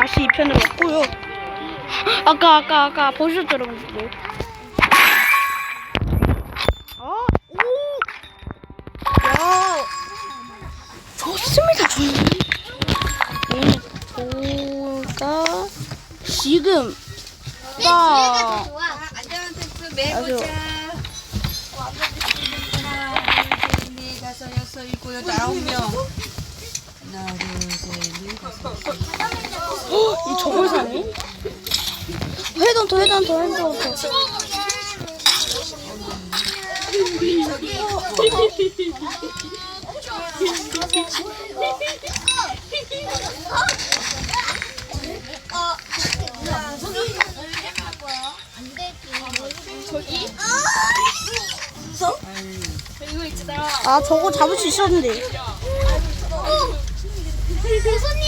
다시 2편으로 왔고요. 아까 아까 아까 보셨죠 여러분들? 아, 오! 야! 좋습니다, 저는. 보가 지금 내 뒤에가 딱더 좋아. 안전 테스트 아주- 매보자. 하나, 둘, 셋, 넷, 다섯, 여섯, 일곱, 여덟, 아홉 명. 하나, 둘, 셋, 넷, 다섯, 이 저걸 사네? 회전토 회전토 회전토 안 되지. 저기? 아 저거 잡을 수 있었는데 교수님!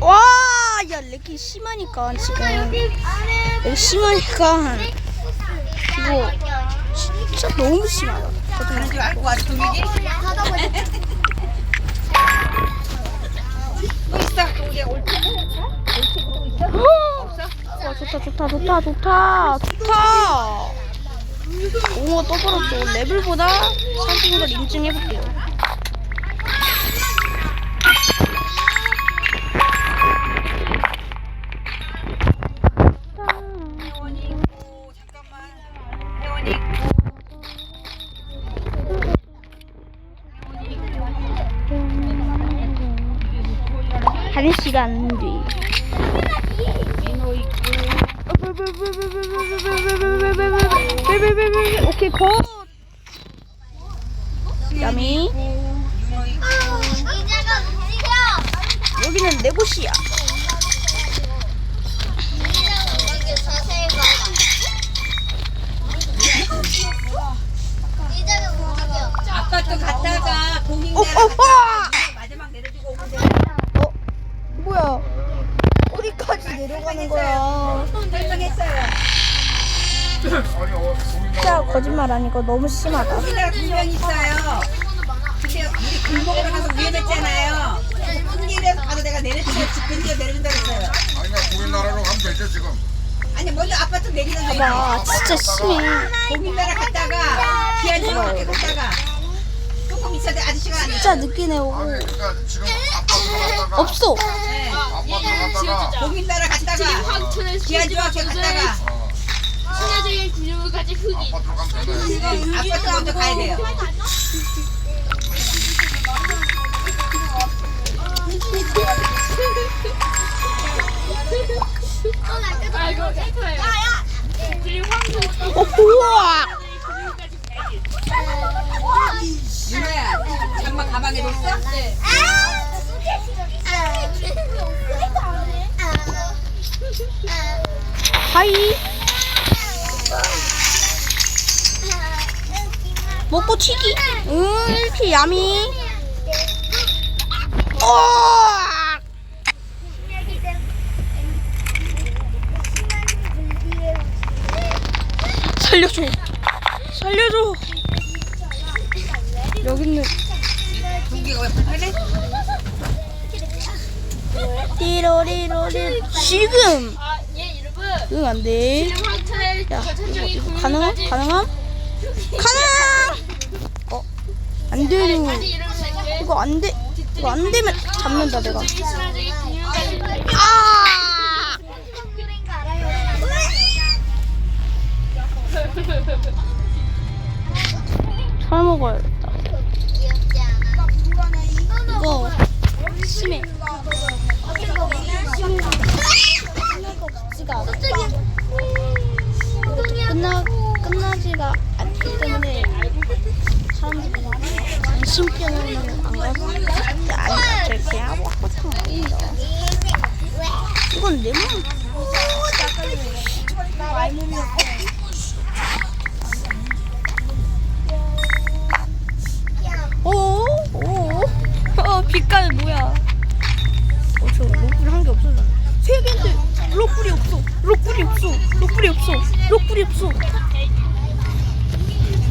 와 야 렉이 심하니까 지금 렉 심하니까 이거 진짜 너무 심하다 하는 줄 알고 왔어, 동이지? 또 있어, 동이지. 올 때. 와 좋다 좋다 좋다 좋다 좋다 오 떠들었어 레벨보다 사진 걸 인증해볼게요. 한 시간 뒤 오케이 컷 야미! 여기는 내 곳이야. 아까 또 갔다가 공인데 어, 어, 와! 마지막 내려주고 오면 돼. 어 뭐야 어디까지 내려가는 거야. 진짜 거짓말 아니고 너무 심하다. 우리나라 두명 있어요. 근데 우리 골목으로 가서 위험했잖아요. 풍기에서 가서 내가 내려주고 집 근처에 내려준다고 했어요. 아니가 고민나라로 가면 되죠 지금. 아니 먼저 아파트 내리는 거봐 진짜 심해. 고민나라 갔다가 기한 중학교 갔다가 조금 있었는데 아저씨가 안 진짜 늦게 내오고 아니 그러니까 지금 아파트 갔다가 없어. 네. 아파트 갔다가 고민나라 갔다가 기한 중학교 갔다가 어, 신화적인 구조까지 흙이 지금 아파트 먼저 가야 돼요. 아이고 예뻐요. 그리고 황금 어 우와 윤호야 잠만 가방에 넣었어? 네. 하이 먹고 튀기. 응 이렇게 야미. 어! 살려줘. 살려줘. 여기는 왜 불편해? 띠로리로리. 지금. 여러분 응 안돼. 황천의 야 이거 구조까지 가능함 가능함 가능 어 아직 이러면 이거 안 돼 이거 안 되면 잡는다 내가 아살 먹어야겠다 이거 심해 않아 끝나 끝나지가 않기 때문에 사람들이 정신병원을 안 가서 아니다 저렇게 하고 하고 아니다 이건 내 몸. 오, 오, 어, 빛깔 뭐야? 어, 저 로플 한게 없어졌네. 세 개인데 록불이 없어. 록불이 없어. 록불이 없어. 록불이 없어.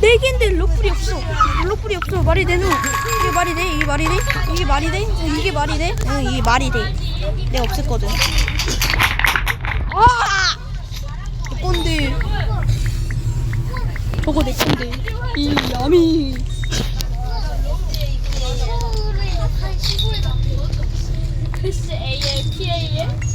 네 개인데 록불이 없어. 록불이 없어. 말이 되노 이게 말이 돼? 이게 말이 돼? 이게 말이 돼? 이게 말이 돼? 응, 이게 말이 돼. 내가 없앴거든. 아! 뭔데. 저거 내 건데. 이 야미. S A L P A L?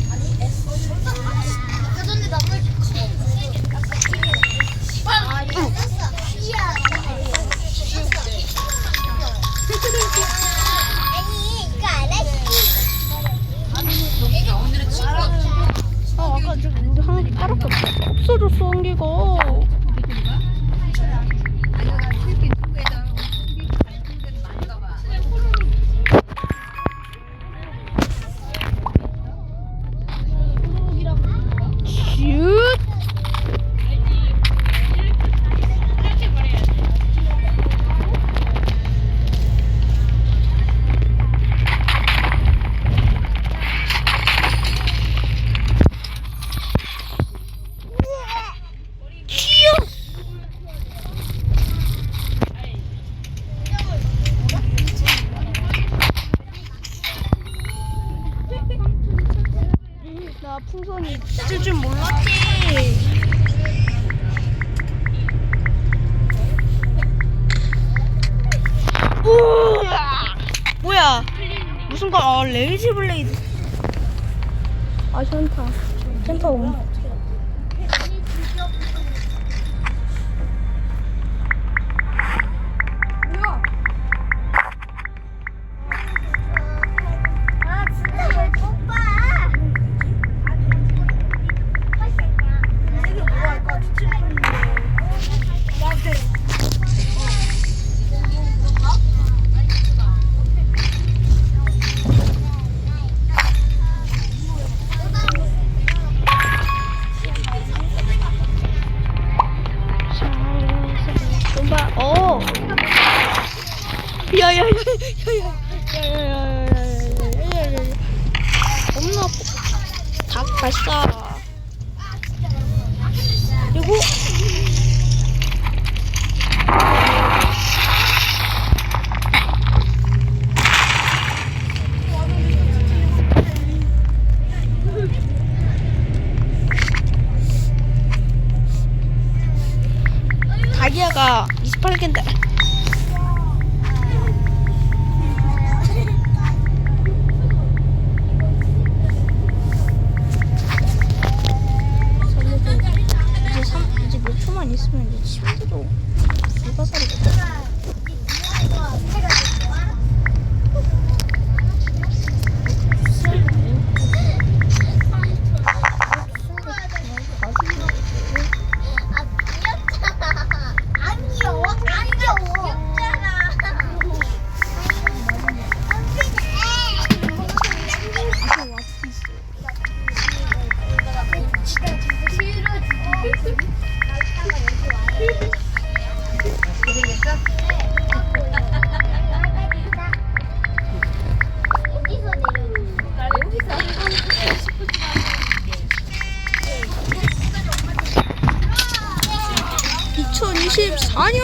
숨기고. LG 블레이드. 아, 현타. 현타 온. 맛있어. 그리고 다기야가 미스파르겐데 2024년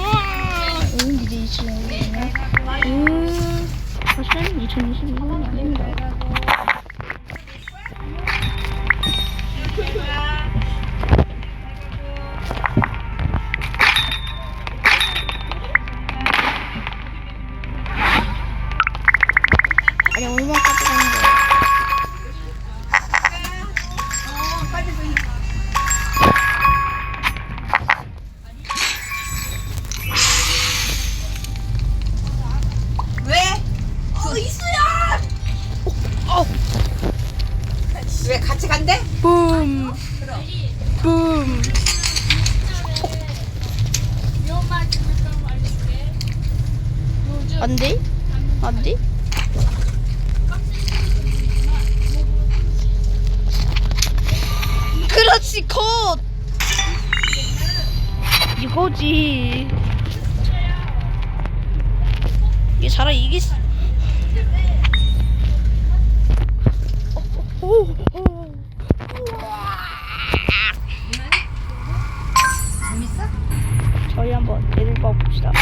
와. 음, 이제 2024년. 음, 사실 2025년 아닙니다. 아니 얼마까지? 붐. 붐. 안돼? 안돼? 그렇지 컷! 이거지 이게 잘아 이기 오. 오빠 봅시다.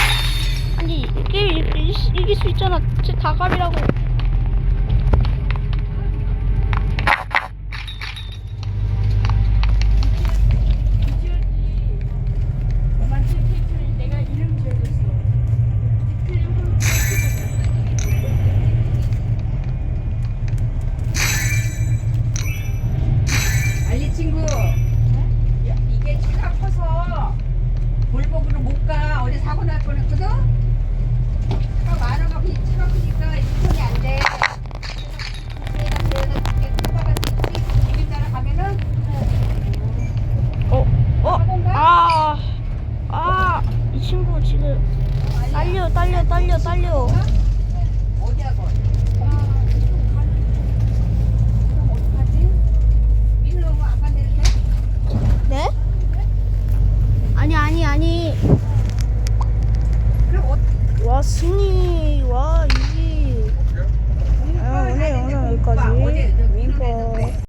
아니, 게임 이길 수 있잖아. 제 다갑이라고. 가. 어디 사고